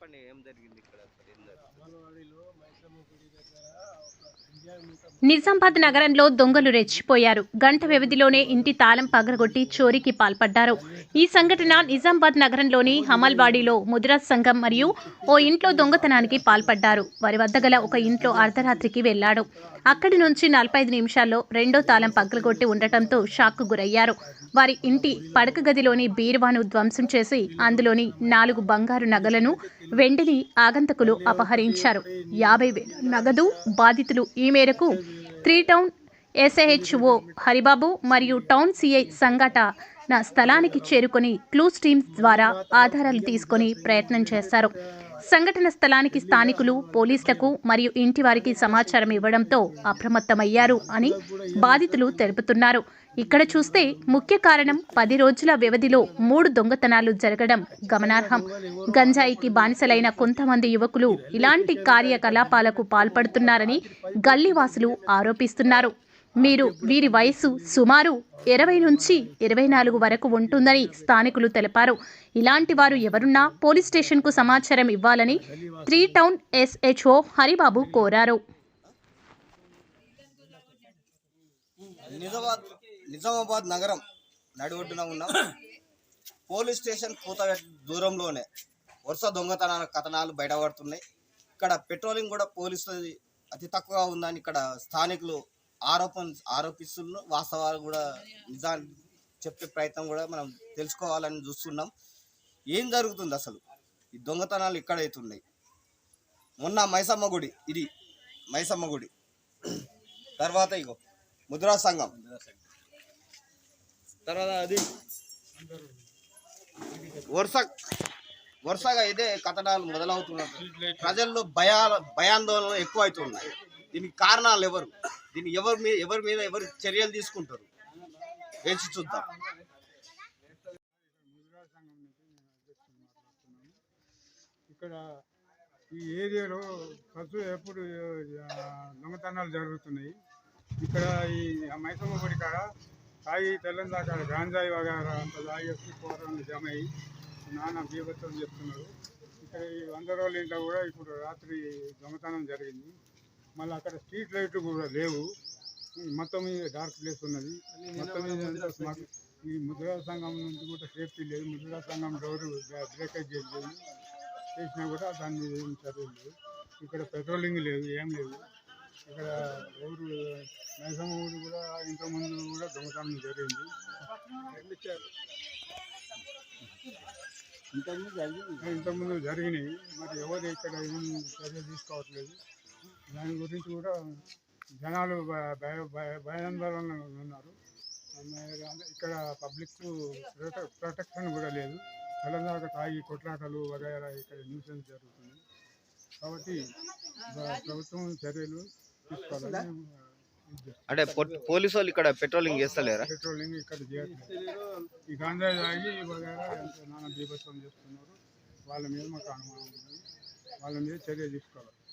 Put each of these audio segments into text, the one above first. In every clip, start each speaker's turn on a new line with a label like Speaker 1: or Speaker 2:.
Speaker 1: చెప్పండి ఏం జరిగింది ఇక్కడ
Speaker 2: నిజామాబాద్ నగరంలో దొంగలు రెచ్చిపోయారు. గంట వ్యవధిలోనే ఇంటి తాళం పగలగొట్టి చోరీకి పాల్పడ్డారు. ఈ సంఘటన నిజామాబాద్ నగరంలోని హమల్వాడిలో ముదిరాజ్ సంఘం మరియు ఓ ఇంట్లో దొంగతనానికి పాల్పడ్డారు. వారి వద్ద గల ఒక ఇంట్లో అర్ధరాత్రికి వెళ్ళాడు. అక్కడి నుంచి నలభై ఐదు నిమిషాల్లో రెండో తాళం పగలగొట్టి ఉండటంతో షాక్కు గురయ్యారు. వారి ఇంటి పడక గదిలోని బీరువాను ధ్వంసం చేసి అందులోని నాలుగు బంగారు నగలను వెండిని ఆగంతకులు అపహరించారు. యాభై నగదు బాధితులు ఈ మేరకు త్రీ టౌన్ ఎస్ఐహెచ్ఓ హరిబాబు మరియు టౌన్ సిఐ సంఘట నా స్థలానికి చేరుకొని క్లూస్ టీమ్స్ ద్వారా ఆధారాలు తీసుకొని ప్రయత్నం చేశారు. సంఘటన స్థలానికి స్థానికులు పోలీసులకు మరియు ఇంటి వారికి సమాచారం ఇవ్వడంతో అప్రమత్తమయ్యారు అని బాధితులు తెలుపుతున్నారు. ఇక్కడ చూస్తే ముఖ్య కారణం పది రోజుల వ్యవధిలో మూడు దొంగతనాలు జరగడం గమనార్హం. గంజాయికి బానిసలైన కొంతమంది యువకులు ఇలాంటి కార్యకలాపాలకు పాల్పడుతున్నారని గల్లీవాసులు ఆరోపిస్తున్నారు. మీరు వీరి వయసు సుమారు ఇరవై నుంచి ఇరవై నాలుగు వరకు ఉంటుందని స్థానికులు తెలిపారు. ఇలాంటి వారు ఎవరున్నా పోలీస్ స్టేషన్కు సమాచారం ఇవ్వాలని త్రీ టౌన్ ఎస్హెచ్ఓ హరిబాబు కోరారు.
Speaker 3: నిజామాబాద్ నగరం నడిఒడ్డున ఉన్న పోలీస్ స్టేషన్ పూత దూరంలోనే వరుస దొంగతన కథనాలు బయటపడుతున్నాయి. ఇక్కడ పెట్రోలింగ్ కూడా పోలీసులది అతి తక్కువగా ఉందని ఇక్కడ స్థానికులు ఆరోపణ ఆరోపిస్తున్నారు వాస్తవాలు కూడా నిజాన్ని చెప్పే ప్రయత్నం కూడా మనం తెలుసుకోవాలని చూస్తున్నాం. ఏం జరుగుతుంది అసలు? ఈ దొంగతనాలు ఎక్కడైతున్నాయి? మొన్న మైసమ్మ గుడి ఇది మైసమ్మ గుడి. తర్వాత ఇగో ముద్రా సంఘం. తర్వాత అది వరుస వరుసగా ఇదే కథనాలు మొదలవుతున్నాయి ప్రజల్లో భయా భయాందోళన ఎక్కువ అవుతున్నాయి దీనికి కారణాలు ఎవరు? దీన్ని ఎవరి మీద ఎవరి మీద ఎవరు చర్యలు తీసుకుంటారు? వేసి చూద్దాం.
Speaker 4: ఇక్కడ ఈ ఏరియాలో ఖర్చు ఎప్పుడు దొంగతనాలు జరుగుతున్నాయి. ఇక్కడ ఈ మైసమ్మ గుడి కాడ తాగి తెల్లని దాకా గాంజాయి వగేరా అంత తాగేసి పోరాలు జమ అయ్యి నాన్న బీభత్సం చెప్తున్నారు. ఇక్కడ ఈ వంద రోజుల ఇంట్లో కూడా ఇప్పుడు రాత్రి దొంగతనం జరిగింది. మళ్ళీ అక్కడ స్ట్రీట్ లైట్లు కూడా లేవు. మొత్తం మీద డార్క్ ప్లేస్ ఉన్నది. మొత్తం మీద ఈ ముద్రా సంఘం నుంచి కూడా సేఫ్టీ లేదు. ముద్రా సంఘం డోర్ బ్రేకేజ్ చేయలేదు. చేసినా కూడా దాని మీద ఏం చర్యలు లేవు ఇక్కడ పెట్రోలింగ్ లేదు ఏం లేదు. ఇక్కడ నైసమ్మ ఊరు కూడా ఇంతకుముందు కూడా దొంగతనం జరిగింది. ఇంతకుముందు జరిగినాయి. మరి ఎవరు ఇక్కడ ఏం చర్యలు తీసుకోవట్లేదు. దాని గురించి కూడా జనాలు భయ భయ- భయ- భయాందోళన ఉన్నారు. ఇక్కడ పబ్లిక్ ప్రొటెక్ ప్రొటెక్షన్ కూడా లేదు. తెలంగాణ తాగి కొట్లాటలు వగైరా ఇక్కడ న్యూసెన్స్ జరుగుతుంది. కాబట్టి ప్ర- ప్రభుత్వం చర్యలు చేస్తుంది.
Speaker 1: అంటే పోలీసు వాళ్ళు ఇక్కడ పెట్రోలింగ్ చేస్తలేరా?
Speaker 4: పెట్రోలింగ్ ఇక్కడ చేయట్లేదు. ఈ గాంజాయి తాగి వగైరా ఎంత నానా బీభత్సం చేస్తున్నారు. వాళ్ళ మీద మాకు అనుమానం ఉంది. వాళ్ళ మీద చర్య తీసుకోవాలి.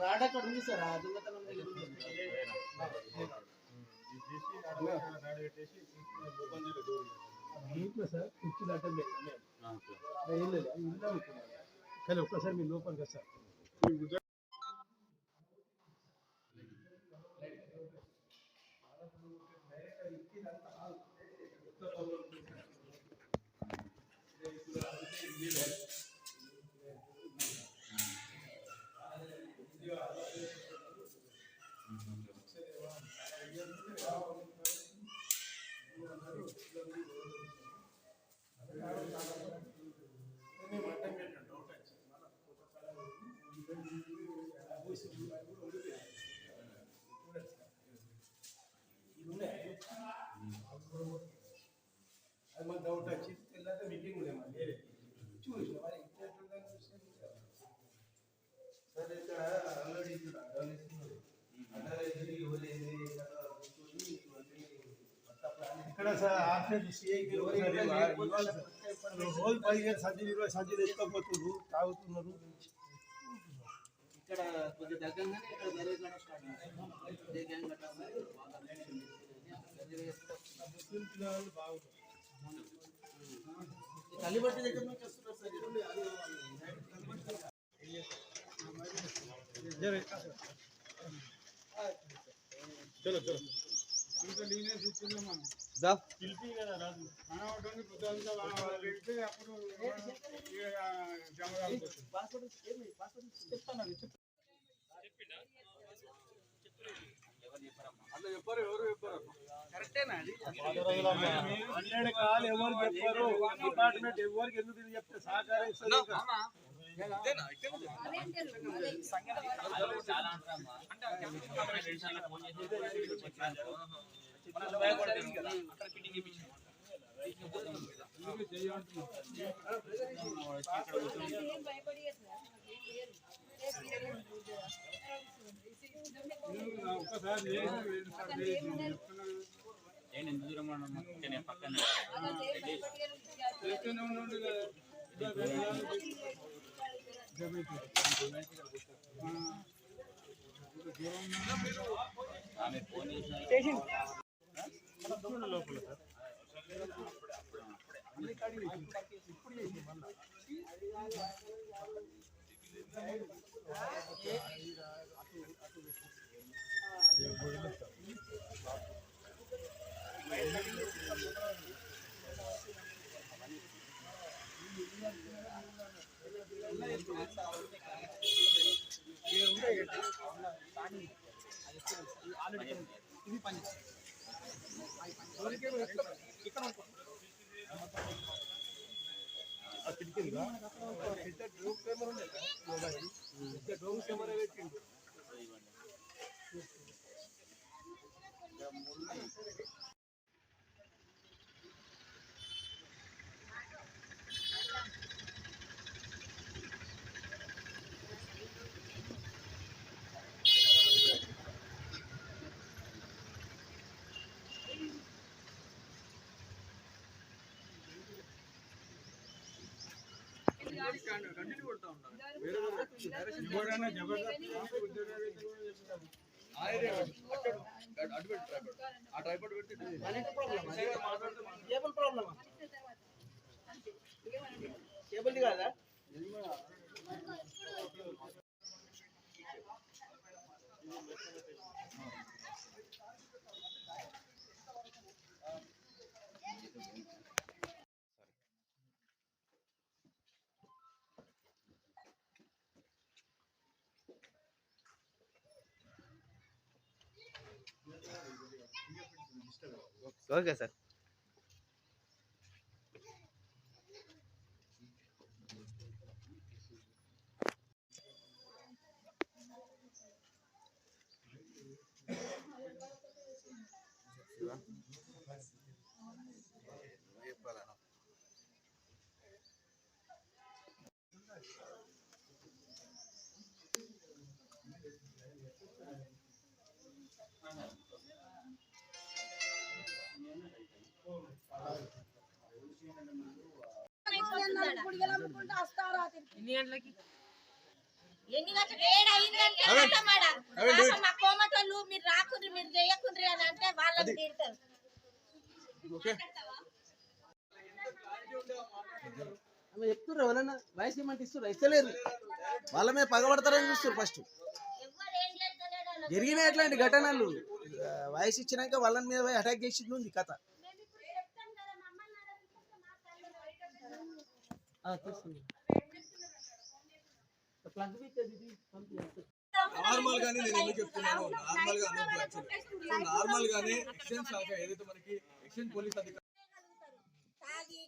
Speaker 4: రాడ అక్కడ ఉంది సార్
Speaker 5: ఆ దొంగతనం దగ్గర నీట్లో సార్ కుర్చీ దాటం లేదు మేము వెళ్ళలే ఇల్లు అనుకున్నాను కానీ ఒక్కసారి మీ లోపలికి కదా సార్ Thank you.
Speaker 6: ఇక్కడ సార్ ఆఫీస్ సిఐకి రోజు పదిహేను సంచులు ఇరవై సంచులు ఎత్తుకోపోతున్నారు తాగుతున్నారు
Speaker 7: ఇక్కడ కొద్ది దగ్గరగానే ఇక్కడ వేరే కాడ స్టార్ట్ అయింది ఇదే గ్యాంగ్ అట్లా ఉంది. బాగా నడిచింది. గల్లీలో ఎప్పుడు
Speaker 6: ముస్లిం పిల్లలు బాగున్నారు
Speaker 7: ఈ కలిబట్టి దగ్గర నుంచి వస్తున్నారు సార్ ఇల్లు అది
Speaker 6: చలో చలో
Speaker 4: ఇంత లీనియన్స్ ఇచ్చిందే మనం
Speaker 1: దా
Speaker 6: పిలిపి కదా రాజు
Speaker 4: మనం ఒకటి పొద్దుంతా వాళ్ళు పెడితే అప్పుడు ఇక జమ కాకపోతుంది
Speaker 7: పాస్వర్డ్ ఏమి పాస్వర్డ్ చెప్తాను అది చెప్పు
Speaker 6: పన్నెండు కాలు ఎవరు చెప్పారు డిపార్ట్మెంట్ ఎవరికి ఎందుకు ఇది చెప్తే సహకరిస్తుంది ఇంకా.
Speaker 4: ఒక్కసారి చేసి రెండు సార్లు చేసి చెప్తున్నాను చేస్తూనే ఉండండి కదా. ఇదో వెళ్ళాలి. జరుగుతుంది. ఆ. ఇంకా దూరం ఉన్నా జబర్దస్త్ ఉద్యోగాలు చెప్తారు
Speaker 7: కేబుల్ ప్రాబ్లమా కేబుల్ కాదా
Speaker 1: ఓకే సార్
Speaker 8: ఎన్ని గంటలకి? ఎన్ని గంటలకి? ఏడు అయిందంటే అంటామాడ. పాపం మా కోమటోళ్ళు మీరు రాకుండ్రి మీరు చేయకుండ్రి అని అంటే తిడతారు.
Speaker 7: ఎవరన్నా? వయసు ఏమంటే ఇస్తుర్రు? ఇస్తలేరు. వాళ్ళ మీద పగబడతారని చూస్తారు ఫస్ట్.
Speaker 8: ఎవ్వరు ఏం చేస్తలేడు అలా.
Speaker 7: జరిగిన ఎట్లాంటి ఘటనలు. వయసు ఇచ్చినాక వాళ్ళ మీద పోయి అటాక్ చేసింది ఉంది కథ
Speaker 8: ఇప్పుడు చెప్తాం కదా మమ్మల్ని అడగకుండా మాట్లాడలేదు.
Speaker 5: నార్మల్ గానే నేను ఎందుకు చెప్తున్నాను నార్మల్గా సో నార్మల్ గానే ఎక్స్చేంజ్ శాఖ ఏదైతే మనకి ఎక్స్చేంజ్ పోలీస్ ఈ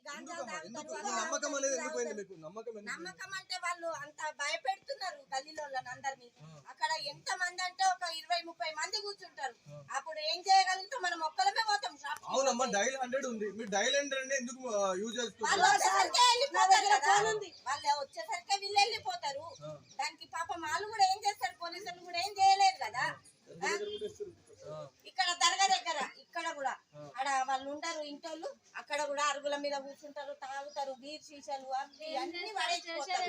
Speaker 5: నమ్మకం అనేది ఎందుకు పోయింది. మీకు? నమ్మకం?
Speaker 8: నమ్మకం అంటే వాళ్ళు అంత భయపెడుతున్నారు గల్లీలో అందరినీ. అక్కడ ఎంత మంది అంటే ఒక ఇరవై ముప్పై మంది కూర్చుంటారు. అప్పుడు ఏం చేయగలుగుతాం? మనం ఒక్కలమే పోతాం.
Speaker 5: అవునమ్మా డైల్ హండ్రెడ్ ఉంది. మీరు డైల్ హండ్రెడ్ ఎందుకు యూజ్ చేస్తున్నారు?
Speaker 8: వాళ్ళు వచ్చేసరికి వీళ్ళు వెళ్ళిపోతారు. దానికి పాపం వాళ్ళు కూడా ఏం చేస్తారు? పోలీసులు కూడా ఏం చేయలేరు కదా? ఇక్కడ దర్గా దగ్గర ఇక్కడ కూడా. అక్కడ వాళ్ళు ఉంటారు ఇంటోళ్ళు. అక్కడ కూడా అరుగుల మీద కూర్చుంటారు తాగుతారు బీర్ సీసాలు అవి అన్ని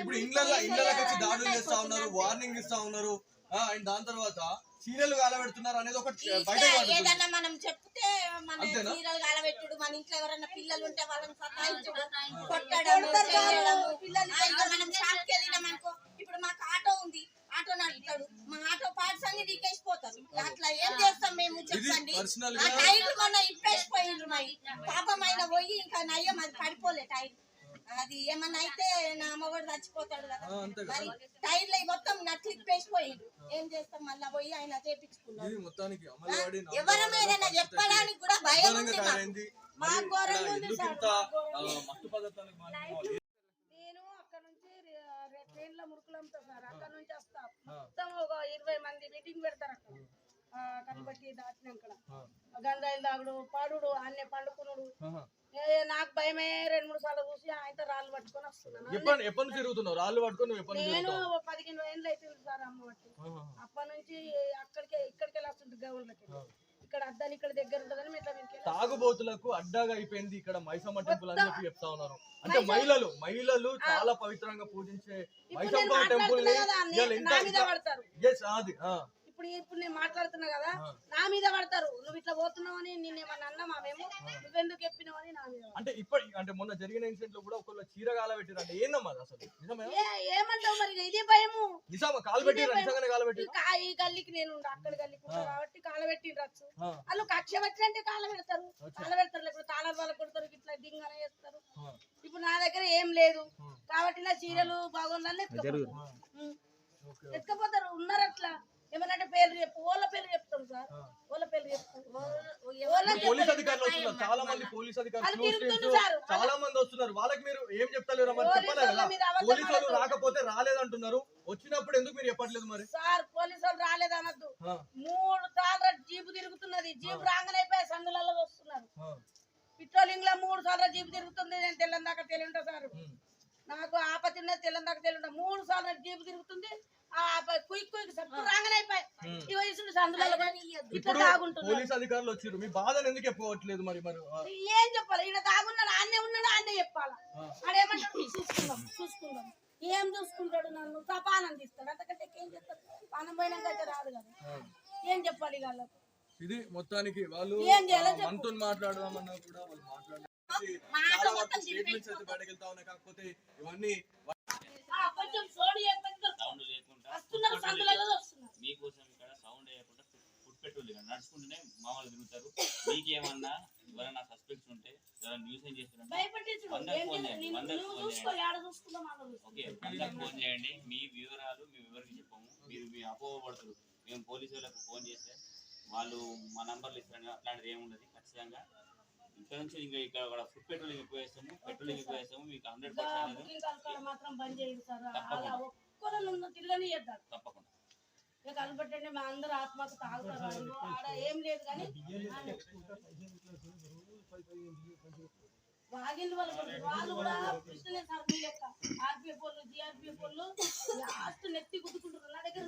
Speaker 5: ఇప్పుడు దాడులు చేస్తా ఉన్నారు వార్నింగ్ ఇస్తా ఉన్నారు. అండ్ దాని తర్వాత సీరియల్ కాలబెడుతున్నారు అనేది ఒకటి బయట
Speaker 8: ఏదన్నా మనం చెప్తే మన? చీరలు కాలబెట్టుడు మన ఇంట్లో ఎవరైనా పిల్లలు ఉంటే వాళ్ళని సతాయించుడు కొట్టడం మనం వెళ్ళినాం అనుకో. ఇప్పుడు మాకు ఆటో ఉంది ఆటో నడుపుతాడు. మా ఆటో పార్ట్స్ అన్ని రీకేసిపోతారు అట్లా ఏం చేస్తాం మేము చెప్పండి? ఆ టైర్ మొన్న ఇప్పేసిపోయిండ్రు మరి. పాపం ఆయన పోయి ఇంకా నయ్యం అది పడిపోలే టైర్. అది ఏమన్నా అయితే నా అమ్మవాడు చచ్చిపోతాడు కదా. మరి టైర్లు మొత్తం నట్లు ఇప్పేసిపోయిండ్రు ఏం చేస్తాం? మళ్ళా పోయి ఆయన చేపించుకున్నాడు.
Speaker 5: ఇది మొత్తానికి అమలువాడి
Speaker 8: ఎవరి చెప్పడానికి కూడా భయం ఉంది మా ఉంది
Speaker 9: నేను అక్కడ నుంచి ట్రైన్లో మురుకులంతా సార్ అక్కడ నుంచి వస్తా. మొత్తం ఒక ఇరవై మంది మీటింగ్ పెడతారు అక్కడ. కనబట్టి దాటినాక
Speaker 5: ఆ.
Speaker 9: గంజాయిలు తాగుడు పాడుడు అన్నే పండుకునుడు. నాకు భయమే. రెండు మూడు సార్లు చూసి ఆయనతో రాళ్ళు పట్టుకొని వస్తున్నాను.
Speaker 5: ఎప్పటి ఎప్పటి నుంచి తిరుగుతున్నావు? రాళ్ళు పట్టుకొని ఎప్పటి
Speaker 9: నేను పదిహేను ఏళ్ళు అవుతుంది సార్ అమ్మ బట్టి. అప్పటి నుంచి అక్కడికే ఇక్కడికి వెళ్ళి గౌన్లకి. ఇక్కడ అద్దాలు ఇక్కడ దగ్గర ఉంటుందని
Speaker 5: తాగుబోతులకు అడ్డాగా అయిపోయింది ఇక్కడ మైసమ్మ టెంపుల్ అని చెప్పి చెప్తా ఉన్నారు. అంటే మహిళలు మహిళలు చాలా పవిత్రంగా పూజించే మైసమ్మ టెంపుల్ అది.
Speaker 9: ఇప్పుడు ఇప్పుడు నేను మాట్లాడుతున్నా కదా. నా మీద పడతారు. నువ్వు ఇట్లా పోతున్నావని నిన్నేమన్నా అన్నామా మేము? నువ్వెందుకు చెప్పినావని నా మీద.
Speaker 5: అంటే ఇప్పటి అంటే మొన్న జరిగిన ఇన్సిడెంట్లో కూడా ఒకళ్ళు చీరగాల పెట్టారు అంటే ఏందమ్మా అసలు?
Speaker 9: ఏమంటావు మరి? ఇదే భయము.
Speaker 5: నిజామా? కాలు పెట్టారు నిజంగానే కాలు
Speaker 9: ఈ
Speaker 5: పెట్టారు
Speaker 9: గల్లీకి నేను ఉండ అక్కడ గల్లీకి ఉంటా కాబట్టి కాల పెట్టిండ్రచ్చు. వాళ్ళు కక్ష పెట్టినంటే కాల పెడతారు. కాల పెడతారు ఇప్పుడు తాళాలు వాళ్ళ కొడతారు ఇట్లా దింగన చేస్తారు.
Speaker 5: ఆ.
Speaker 9: ఇప్పుడు నా దగ్గర ఏం లేదు. కాబట్టి నా చీరలు బాగుందని. ఎత్తుకపోతారు. ఉన్నారు అట్లా ఏమనంటే పేర్లు చెప్పు ఓళ్ళ పేర్లు చెప్తాం సార్. పేర్లు చెప్తాం
Speaker 5: పోలీస్ అధికారులు వస్తున్నారు. చాలా మంది పోలీస్ అధికారులు. చాలా మంది వస్తున్నారు. వాళ్ళకి మీరు ఏం చెప్తలేరు మరి
Speaker 9: పోలీసు
Speaker 5: చెప్పాలి
Speaker 9: వాళ్ళ
Speaker 5: కదా పోలీసు. రాకపోతే రాలేదంటున్నారు. వచ్చినప్పుడు ఎందుకు మీరు చెప్పట్లేదు మరి?
Speaker 9: సార్ పోలీసు వాళ్ళు రాలేదనద్దు. మూడు సార్లు జీపు తిరుగుతున్నది. జీపు రాగానైపోయి సందులలో వస్తున్నారు. పెట్రోలింగ్లో మూడు సార్లు జీపు తిరుగుతుంది. నేను తెల్లని దాకా తెలియంటా సార్. నాకు ఆపతి ఉన్నది తెల్లని దాకా తెలియంటా మూడు సార్లు జీపు తిరుగుతుంది.
Speaker 5: ఇప్పుడు పోలీస్ అధికారులు వచ్చారు మీ బాధను ఎందుకు చెప్పుకోవట్లేదు మరి మరి
Speaker 9: ఏం చెప్పాలి? ఈయన తాగున్నాడు ఆన్నే ఉన్నాడు ఆన్నే చెప్పాలా? చూసుకుందాం చూసుకుందాం. ఏం చూసుకుంటాడు నన్ను? పానం తీస్తాడు. అంతకంటే ఏం చేస్తాడు? పానం రాదు కదా. ఏం చెప్పాలి వాళ్ళకు?
Speaker 5: ఇది మొత్తానికి వాళ్ళు. మనతో మాట్లాడదామన్నా కూడా వాళ్ళు మాట్లాడారు
Speaker 8: మాట
Speaker 5: చాలా
Speaker 8: మొత్తం
Speaker 5: వరకు స్టేట్మెంట్స్ అయితే బయటకు వెళ్తా ఉన్నాయి. కాకపోతే ఇవన్నీ
Speaker 9: కొంచెం సోడి వస్తున్నారు సందులలో వస్తున్నారు.
Speaker 10: మీకోసం ఇక్కడ సౌండ్ వేయకుండా ఫుడ్ పెట్రోల్ ఇక్కడ నడుచుకుంటూనే మామూలు తిరుగుతారు. మీకేమన్నా ఎవరైనా సస్పెక్ట్స్ ఉంటే ఎవరైనా న్యూస్ ఏం వందకు
Speaker 9: ఏం
Speaker 10: ఫోన్? చేయండి, వందకు ఫోన్. ఓకే వందకు ఫోన్ మీ వివరాలు మేము ఎవరికి చెప్పాము. మీరు మీ అపోహపడతారు మేము పోలీసు వాళ్ళకు ఫోన్ చేస్తే వాళ్ళు మా నంబర్లు ఇస్తారని అట్లాంటిది ఏముండదు ఖచ్చితంగా ఇక్కడ నుంచి ఇంకా ఇక్కడ ఫుడ్ పెట్రోలింగ్ ఎక్కువ వేస్తాము. పెట్రోలింగ్ ఎక్కువ వేస్తాము. మీకు హండ్రెడ్ పర్సెంట్ తప్పకుండా.
Speaker 9: ఒక్కరు తిరగని చేద్దాం
Speaker 10: తప్పకుండా
Speaker 9: ఇక మా అందరు ఆత్మకు తాగుతారు. ఆడ ఏం లేదు కానీ వాగింది వాళ్ళు. వాళ్ళు కూడా కృష్ణనే సార్ మీ లెక్క ఆర్పిఎఫ్ వాళ్ళు జిఆర్పిఎఫ్ వాళ్ళు లాస్ట్ నెత్తి గుద్దుకుంటారు నా దగ్గర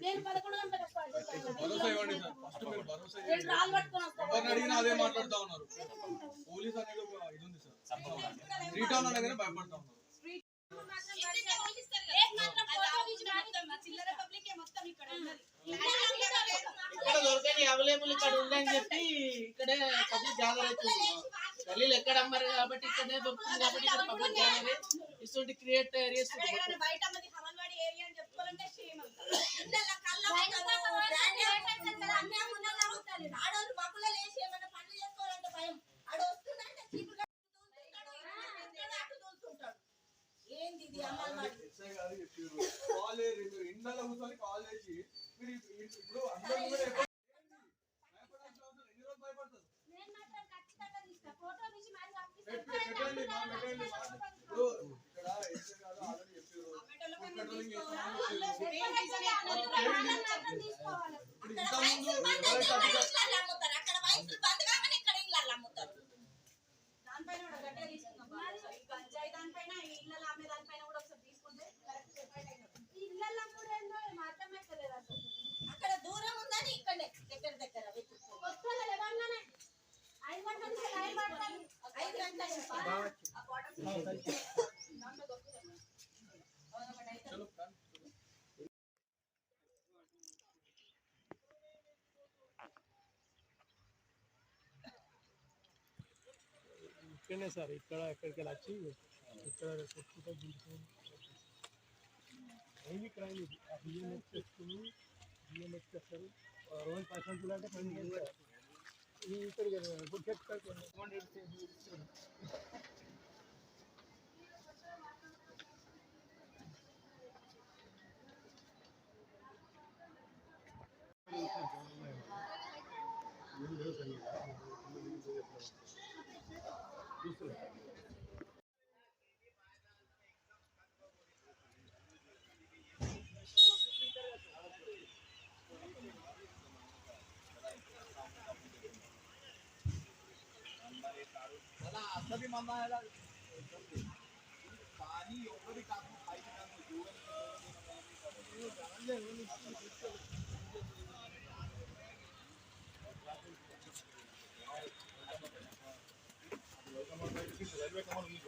Speaker 9: నేను పదకొండు గంటలకు
Speaker 5: ఎవరిని అడిగినా అదే మాట్లాడుతా ఉన్నారు. పోలీస్ అనేది ఒక ఇది ఉంది సార్. టౌన్ అనగానే భయపడతా ఉన్నారు.
Speaker 7: ఇక్కడ దొరకని అవైలబుల్ ఇక్కడ ఉందని చెప్పి ఇక్కడే పబ్లిక్ అవుతుంది గల్లీలు ఎక్కడ అమ్మారు కాబట్టి ఇక్కడనే దొరుకుతుంది కాబట్టి ఇక్కడ పబ్లిక్ గ్యాదర్ ఇటువంటి క్రియేట్ ఏరియాస్
Speaker 8: ఎక్కడైనా బయట మంది హమల్వాడి ఏరియా అని చెప్పుకోవాలంటే shame అంతా. ఇళ్ళల్లో కళ్ళు అమ్ముతారు, బ్రాండీ అమ్ముతారు, అన్నీ అమ్ముతారు, అమ్ముతారు. ఆడవాళ్ళు మబ్బులలో వేసి ఏమైనా పనులు చేసుకోవాలంటే భయం. ఆడ వస్తుందంటే చీపురు కట్టి తోలుతుంటాడు, ఇటు అటు తోలుతుంటాడు. ఏంది ఇది అమల్వాడి
Speaker 5: ఎస్ఐ గారు చెప్పారు. కాల్ చేసి మీరు ఇండ్లలో కూర్చొని కాల్ చేసి మీరు ఇప్పుడు అందరూ కూడా ఎక్కడ- భయపడాల్సిన అవసరం- ఎన్ని రోజులు భయపడతారు
Speaker 11: నేను మాత్రం ఖచ్చితంగా తీస్తా ఫోటో తీసి మరి పంపిస్తా
Speaker 5: పెట్టండి, మా పెట్టండి. ఇప్పుడు ఇక్కడ ఎస్ఐ గారు ఆల్రెడీ చెప్పారు. పెట్రోలింగ్ చేస్తున్నాము.
Speaker 11: తీసుకోవాలి
Speaker 5: ఇప్పుడు
Speaker 8: అక్కడ వయసులు బంద్ ఇక్కడ అమ్ముతారు అక్కడ వయసులు బంద్ కాగానే ఇక్కడ ఇళ్ళల్లో అమ్ముతారు
Speaker 7: దానిపైన కూడా గట్టిగా తీసుకుందాం బాగా. ఈ గంజాయి దానిపైన ఈ ఇళ్ళ అమ్మే దానిపైన కూడా ఒకసారి తీసుకుంటే కరెక్ట్ సెపరేట్ అయినట్టు
Speaker 11: ఈ ఇళ్ళల్లో కూడా ఏందో ఏమో అర్థమైతలేదు అసలు
Speaker 8: అక్కడ దూరం ఉందని ఇక్కడనే దగ్గర దగ్గర వెతుక్కోవాలి.
Speaker 11: కొత్తలో లేవగానే ఐదు గంటల నుంచి లైన్ పడతాను
Speaker 8: ఐదు గంటల నుంచి
Speaker 7: ఆ బాటిల్స్ దాంట్లో దొరుకుతుంది ఒకటి అయితే
Speaker 6: ఇక్కడనే సార్ ఇక్కడ ఎక్కడికి వెళ్ళి వచ్చి ఇక్కడ కొట్టుకుంటూ దింపుకొని అయింది ఇక్కడ అయింది ఆ బియ్యం ఎక్కేసుకుని బియ్యం ఎక్కేస్తారు ఆ రోజు పైసలు అంటే పని చేస్తారు ఈ ఇక్కడ గుడ్ రైల్వే కమాండ్ ఉంది i don't want to make it easy i don't want to make